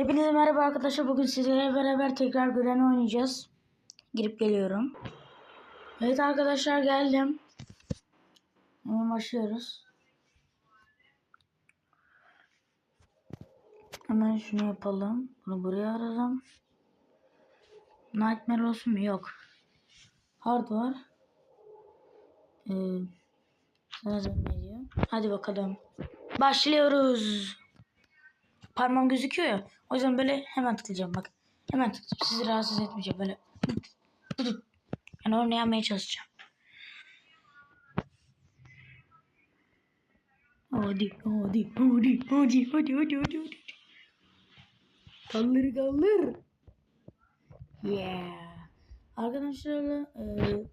Hepinize merhaba arkadaşlar. Bugün sizlerle beraber tekrar Granny oynayacağız. Girip geliyorum. Evet arkadaşlar geldim. Hemen başlıyoruz. Hemen şunu yapalım. Bunu buraya ararım. Nightmare olsun mu? Yok. Hard var. Ee. Hadi bakalım. Başlıyoruz. Parmağım gözüküyor ya. O yüzden böyle hemen tıklayacağım bak. Hemen tıklayacağım. Sizi rahatsız etmeyeceğim böyle. Yani oynayamaya çalışacağım. Hadi hadi hadi hadi hadi hadi hadi hadi. Kaldır kaldır. Yeah. Arkadaşlar e,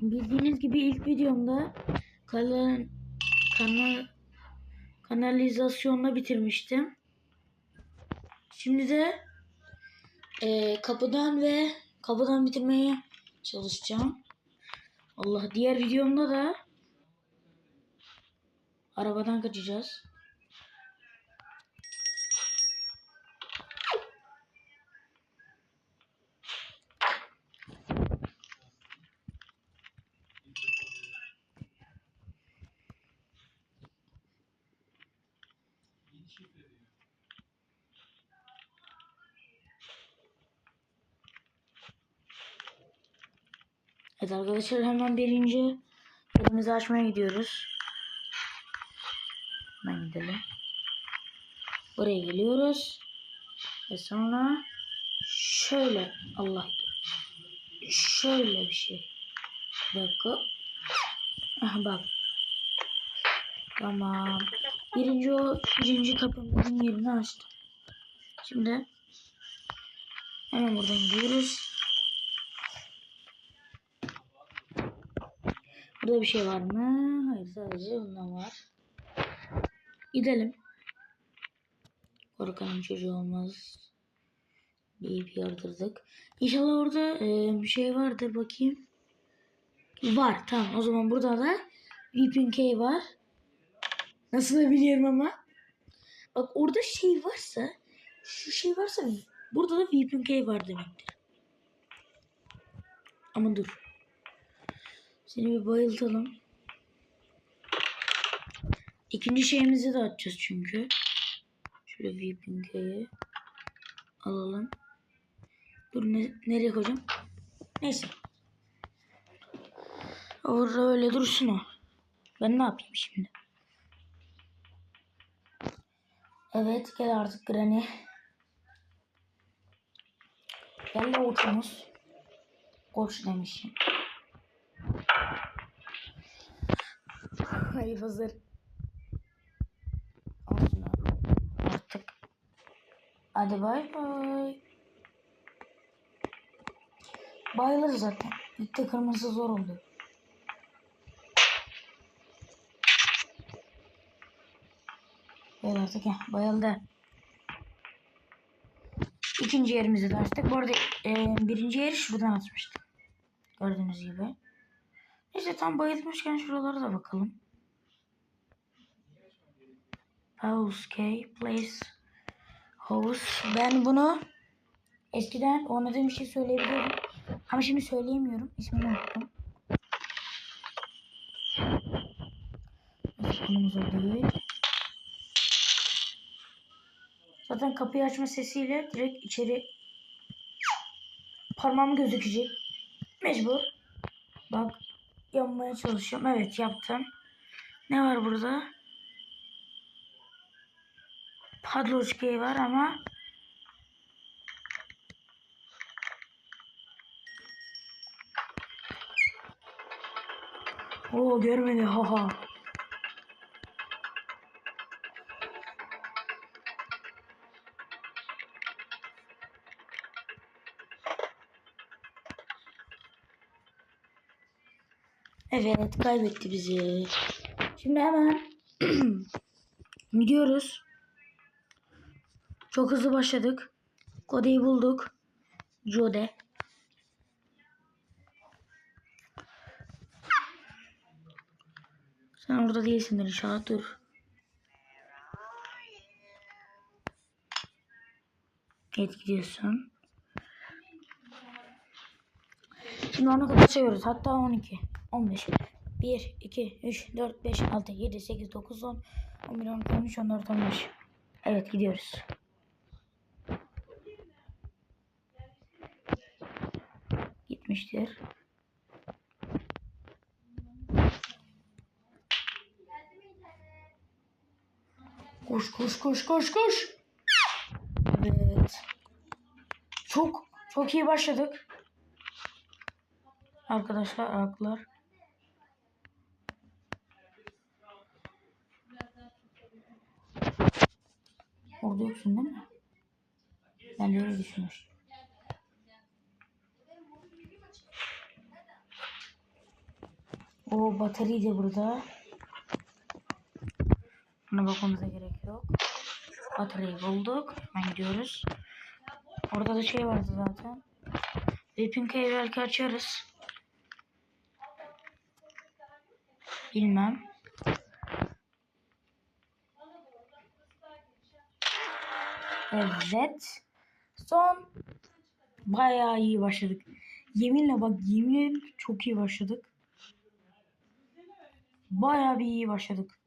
bildiğiniz gibi ilk videomda kanal kanal kanalizasyonla bitirmiştim. Şimdi de e, kapıdan ve kapıdan bitirmeye çalışacağım. Allah diğer videomda da arabadan kaçacağız. Evet arkadaşlar hemen birinci yerimizi açmaya gidiyoruz. Hemen gidelim. Buraya geliyoruz. Ve sonra şöyle Allah şöyle bir şey. Bir dakika. Aha bak. Tamam. Birinci o birinci kapımızın yerini açtım. Şimdi hemen buradan gidiyoruz. Burada bir şey var mı? Hayır sadece bundan var. Gidelim. Korkanın çocuğu olmaz. Deyip yardırdık. İnşallah orada e, bir şey vardır bakayım. Var tamam o zaman burada da Weeping K var. Nasıl da biliyorum ama. Bak orada şey varsa şu şey varsa burada da Weeping K var demektir. Ama dur. Seni bir bayıltalım. İkinci şeyimizi de açacağız çünkü. Şöyle VPN'yi alalım. Dur ne, nereye koyacağım? Neyse. Orada öyle dursun o. Ben ne yapayım şimdi? Evet gel artık Granny. Gel de uçumuz. Koş demişim. Hayır hazır. Al şunu. Artık. Hadi bay bay. Bayılır zaten. İlk de kırmızı zor oldu. Gel artık ya. Bayıldı. İkinci yerimizi de açtık. Bu arada e, birinci yeri şuradan açmıştım. Gördüğünüz gibi. Neyse tam bayılmışken şuralara da bakalım. House K Place House. Ben bunu eskiden oynadığım bir şey söyleyebiliyordum. Ama şimdi söyleyemiyorum. İsmini unuttum. Konumuz değil. Zaten kapıyı açma sesiyle direkt içeri parmağım gözükecek. Mecbur. Bak yapmaya çalışıyorum. Evet yaptım. Ne var burada? Padloçkayı var ama Oo görmedi haha. Evet kaybetti bizi. Şimdi hemen gidiyoruz. Çok hızlı başladık. Kodeyi bulduk. Jode. Sen orada değilsindir inşallah dur. Evet gidiyorsun. Şimdi ona kadar sayıyoruz. Hatta 12, 15, 1, 2, 3, 4, 5, 6, 7, 8, 9, 10, 11, 12, 13, 14, 15. Evet gidiyoruz. Gitmiştir. Koş koş koş koş koş. Evet. Çok çok iyi başladık. Arkadaşlar ayaklar. Orada yoksun değil mi? Ben de öyle düşünmüştüm. O batarya da burada. Buna bakmamıza gerek yok. Bataryayı bulduk. Hemen gidiyoruz. Orada da şey vardı zaten. Whipping belki açarız. Bilmem. Evet. Son. Bayağı iyi başladık. Yeminle bak yemin ederim çok iyi başladık. Bayağı bir iyi başladık.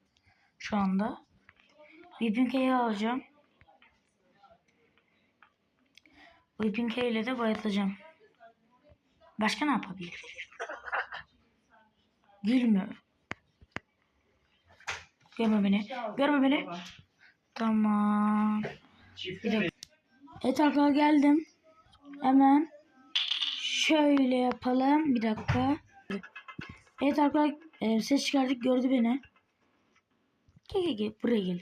Şu anda. Whipping alacağım. Whipping ile de bayatacağım. Başka ne yapabilir? Gülmüyor. Görme beni. Görme beni. Tamam. Evet arkadaşlar geldim. Hemen şöyle yapalım. Bir dakika. Evet arkadaşlar e, ses çıkardık gördü beni. Gel gel gel buraya gel.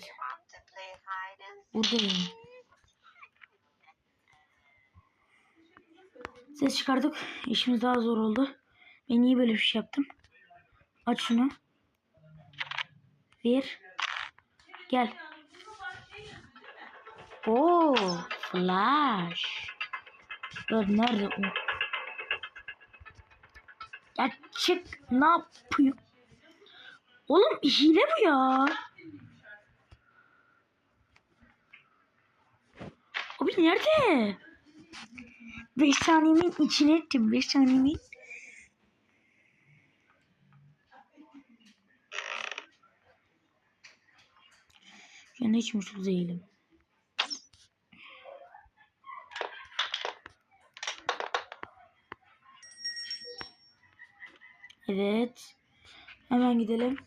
Burada beni. Ses çıkardık. İşimiz daha zor oldu. Ben niye böyle bir şey yaptım? Aç şunu. Bir. Gel. Oo, flash. Dur nerede o? Ya çık ne yapıyor? Oğlum hile bu ya. Abi nerede? 5 saniyemin içine ettim. 5 saniyemin. An hiç mutlu değilim. Evet. Hemen gidelim.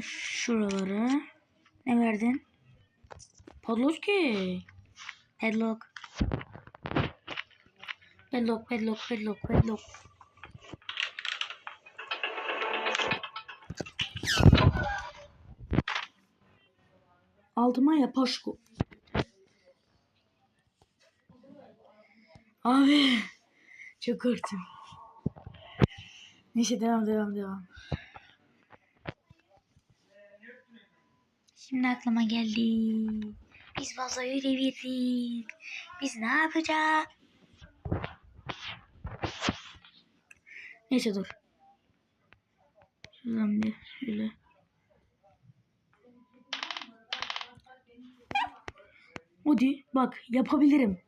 Şuraları. Ne verdin? Padlock. Padlock. Padlock, padlock, padlock, padlock. Altıma yapaşko. Abi. Çok korktum. Neyse devam devam devam. Şimdi aklıma geldi. Biz vazoyu devirdik. Biz ne yapacağız? Neyse dur. Şuradan bir şöyle. Hadi bak yapabilirim.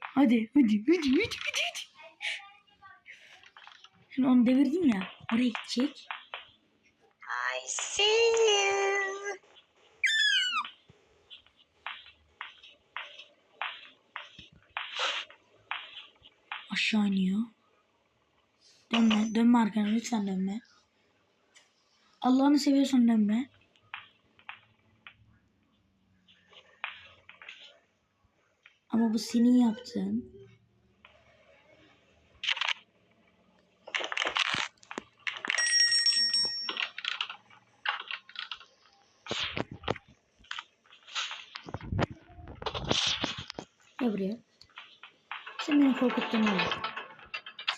Hadi hadi hadi hadi hadi. Şimdi onu devirdim ya. Oraya gidecek. I see you. Aşağı iniyor. Dönme. Dönme arkana. Lütfen dönme. Allah'ını seviyorsan dönme. Ama bu senin yaptığın. Gel buraya. Sen beni korkuttun oğlum.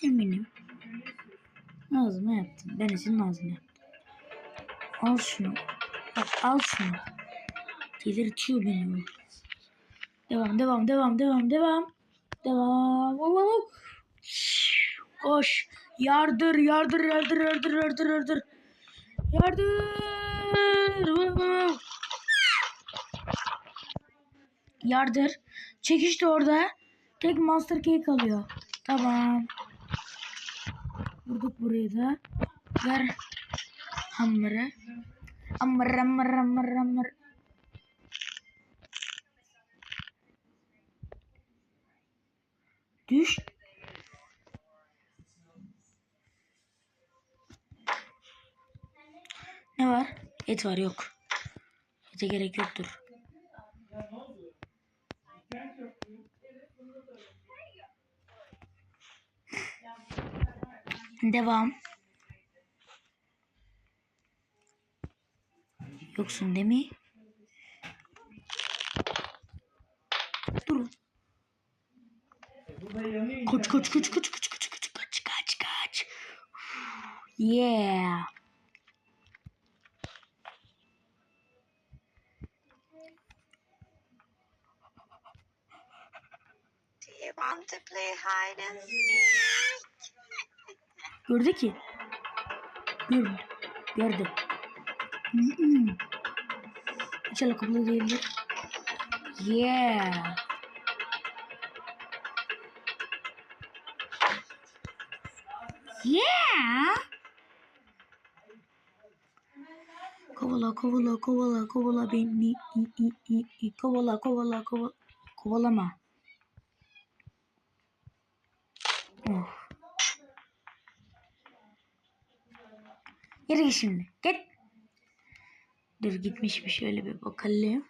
Sen benim ağzıma yaptın. Ben senin ağzına yaptım. Al şunu. Bak al şunu. Delirtiyor beni bu. Devam devam devam devam devam. Devam. Hop. Koş. Yardır yardır yardır yardır yardır yardır. Yardır. Yardır. Çekiş de orada. Tek Master Key kalıyor. Tamam. Vurduk burayı da. Ver hammer'ı. Hammer hammer hammer hammer. Düş. Ne var? Et var yok. Ete gerek yoktur. Devam. Yoksun değil mi? Dur. Kaç kaç kaç kaç kaç kaç kaç kaç kaç kaç. Yeah. Do you want to play hide and seek? Gördü ki. Gördü. Gördü. Mm-mm. İnşallah kabul değildir. Yeah. Yeah. Kovala kovala kovala kovala beni i, i, i, i. kovala kovala kovala kovalama. Oh. Yürü git şimdi. Git. Dur gitmiş bir şöyle bir bakalım.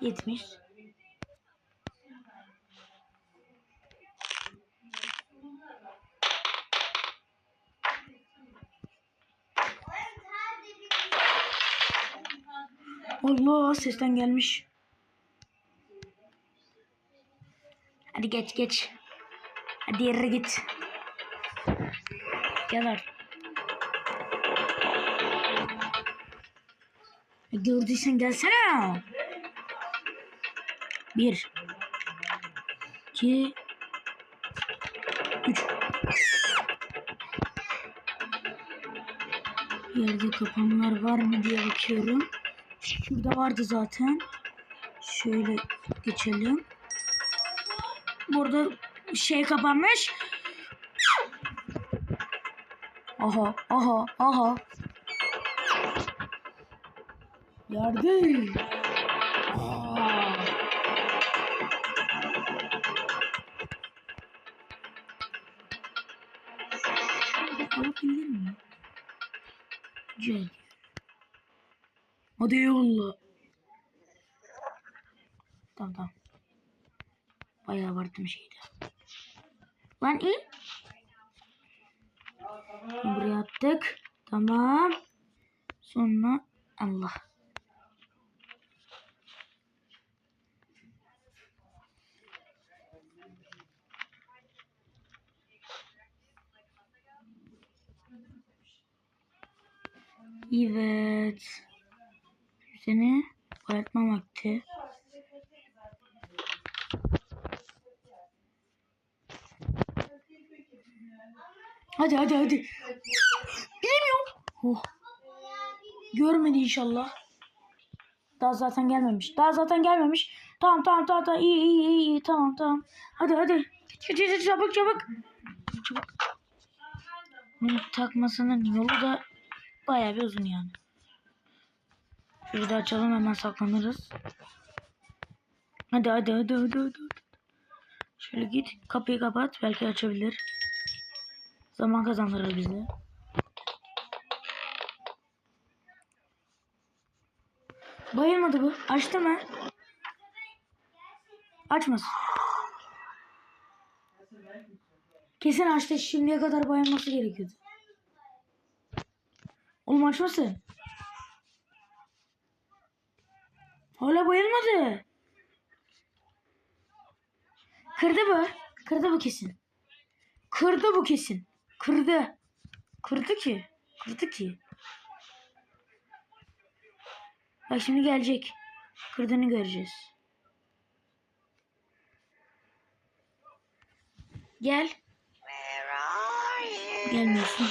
Gitmiş. Allah sesten gelmiş. Hadi geç geç. Hadi yere git. Gel artık. E, Gördüysen gelsene. Bir. iki, Üç. Yerde kapanlar var mı diye bakıyorum. Şurada vardı zaten. Şöyle geçelim. Burada şey kapanmış. Aha, aha, aha. Yardım. Aa. Alabilir miyim? Gel. Hadi yolla. Tamam tamam. Bayağı vardım şeyde. Lan in. Attık. Tamam. Sonra Allah. Evet. Seni bayatma vakti. Hadi hadi hadi. Oh. Görmedi inşallah. Daha zaten gelmemiş. Daha zaten gelmemiş. Tamam tamam tamam tamam iyi iyi iyi, iyi. tamam tamam. Hadi hadi. Geç, çabuk çabuk. Çabuk. Bunu takmasının yolu da bayağı bir uzun yani. Şurayı da açalım hemen saklanırız. Hadi hadi hadi hadi hadi. Şöyle git kapıyı kapat belki açabilir. Zaman kazandırır bize. Bayılmadı bu. Açtı mı? Açmaz. Kesin açtı. Şimdiye kadar bayılması gerekiyordu. Oğlum açmasın. Hala bayılmadı. Kırdı bu. Kırdı bu kesin. Kırdı bu kesin. Kırdı. Kırdı ki. Kırdı ki. Bak şimdi gelecek. Kırdığını göreceğiz. Gel. Gelmiyorsun.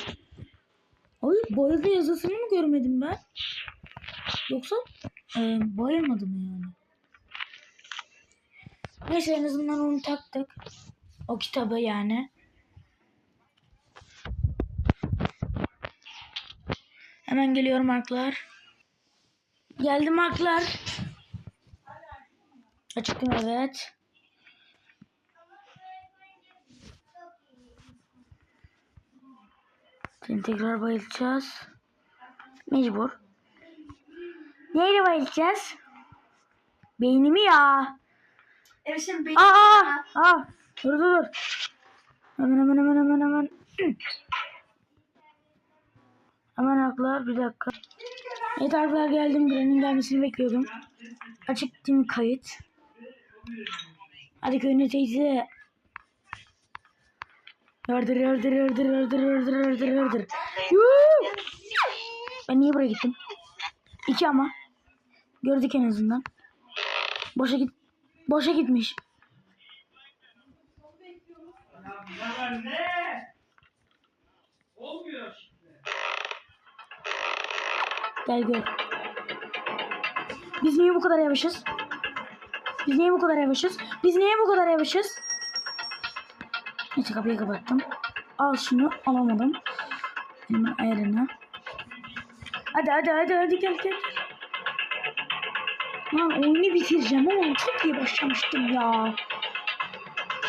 Ay bayıldı yazısını mı görmedim ben? Yoksa e, bayılmadı mı yani? Neyse en azından onu taktık. O kitabı yani. Hemen geliyorum arklar. Geldim arklar. Açıktım evet. Seni tekrar bayılacağız. Mecbur. Neyle bayılacağız? Beynimi ya. Evet sen beni... Aa, aa, dur dur dur. Hemen hemen hemen hemen hemen. Hemen haklar bir dakika. Evet arkadaşlar geldim. Granny'nin gelmesini bekliyordum. Açık mi kayıt? Hadi köyüne teyze. Yardır yardır yardır yardır yardır yardır yardır. Ben niye buraya gittim? İki ama. Gördük en azından. Boşa git. Boşa gitmiş. Gel gör. Biz niye bu kadar yavaşız? Biz niye bu kadar yavaşız? Biz niye bu kadar yavaşız? Neyse kapıyı kapattım. Al şunu alamadım. Hemen ayarına. Hadi hadi hadi hadi gel gel. Lan oyunu bitireceğim ama çok iyi başlamıştım ya.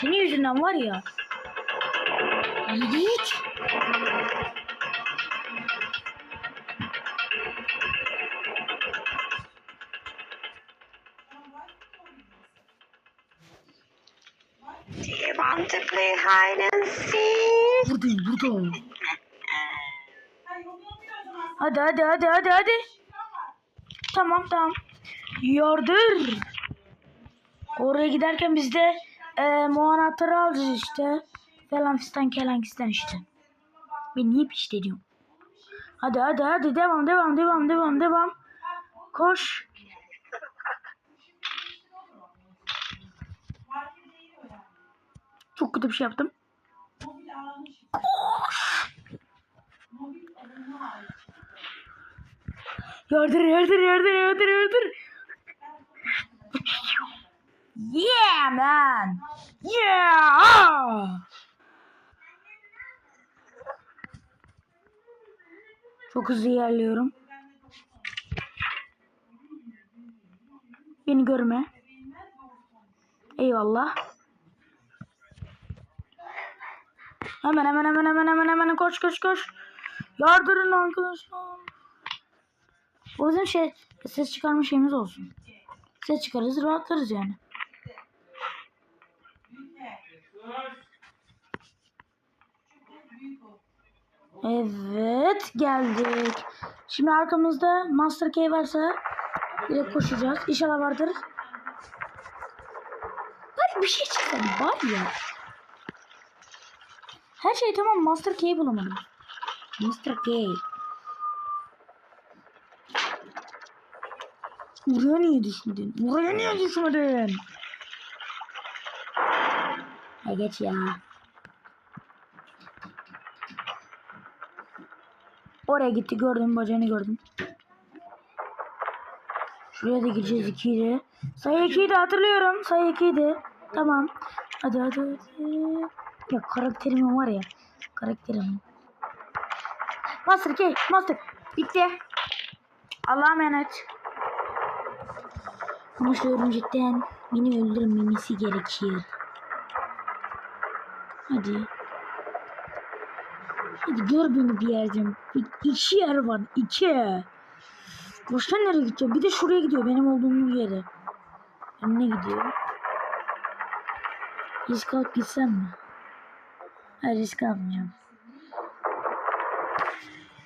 Senin yüzünden var ya. Git. Want to play hide and seek? Buradayım burada. Hadi hadi hadi hadi hadi. Tamam tamam. Yardır. Oraya giderken biz de e, muanatları alacağız işte. Falan fistan kelan fistan işte. Ben niye işte diyorum. Hadi hadi hadi devam devam devam devam devam. Koş. Çok kötü bir şey yaptım. Yardır yardır yardır yardır yardır. Yeah man. Yeah. Çok hızlı ilerliyorum. Beni görme. Eyvallah. Hemen hemen hemen hemen hemen hemen koş koş koş. Yardırın arkadaşlar. O yüzden şey ses çıkarma şeyimiz olsun. Ses çıkarırız rahatlarız yani. Evet geldik. Şimdi arkamızda Master Key varsa direkt koşacağız. İnşallah vardır. Hadi bir şey çıksın var ya. Her şey tamam Master Key bulamadım. Master Key. Buraya niye düşmedin? Buraya niye düşmedin? Ha geç ya. Oraya gitti gördüm bacağını gördüm. Şuraya da gireceğiz 2'yi Sayı 2'yi de hatırlıyorum. Sayı 2'yi Tamam. Hadi hadi hadi. Ya karakterim var ya. Karakterim. Master Key. Master. Bitti. Allah'a emanet. Ama şu örümcekten beni öldürmemesi gerekir. Hadi. Hadi gör beni bir yerden. İki yer var. iki. Boştan nereye gideceğim? Bir de şuraya gidiyor. Benim olduğum yere. Önüne gidiyor. Risk alıp gitsem mi? Hayır risk almayacağım.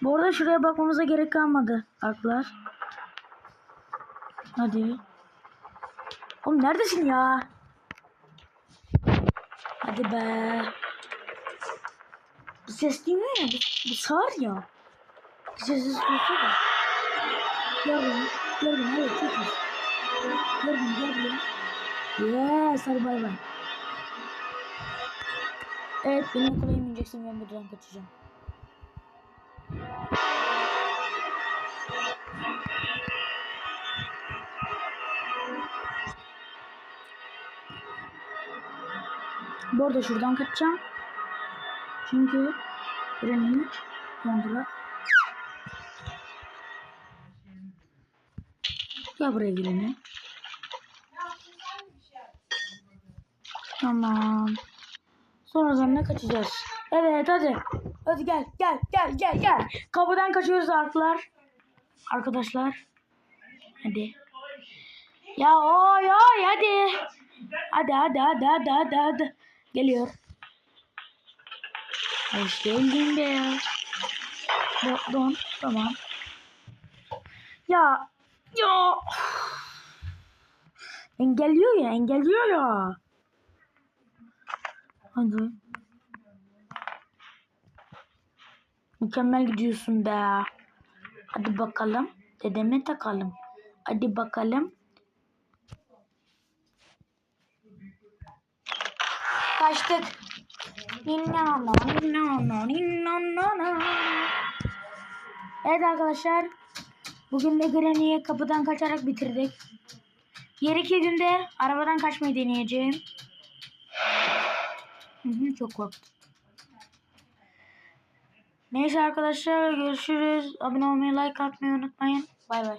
Bu arada şuraya bakmamıza gerek kalmadı. Aklar. Hadi. Oğlum neredesin ya? Hadi be. Bu ses değil mi? Bu, bu sağır ya. Bu sessiz duysa da. Gördüm. Gördüm. Evet çok iyi. Gördüm. Gördüm. Yes. Hadi bay bay. Evet benim okula inmeyeceksin ben buradan kaçacağım. Bu arada şuradan kaçacağım. Çünkü treni yandılar. Ya buraya girene. Tamam. Sonradan ne kaçacağız? Evet hadi. Hadi gel gel gel gel gel. Kapıdan kaçıyoruz arkadaşlar. Arkadaşlar. Hadi. Ya oy oy hadi. Hadi hadi hadi hadi hadi hadi. Geliyor. Hoş geldin be ya. Do- Don tamam. Ya ya. Engelliyor ya engelliyor ya. Hadi. Mükemmel gidiyorsun be. Hadi bakalım. Dedeme takalım. Hadi bakalım. Kaçtık. Evet arkadaşlar. Bugün de Granny'i kapıdan kaçarak bitirdik. Diğer iki günde arabadan kaçmayı deneyeceğim. Hı çok korktum. Neyse arkadaşlar görüşürüz. Abone olmayı, like atmayı unutmayın. Bay bay.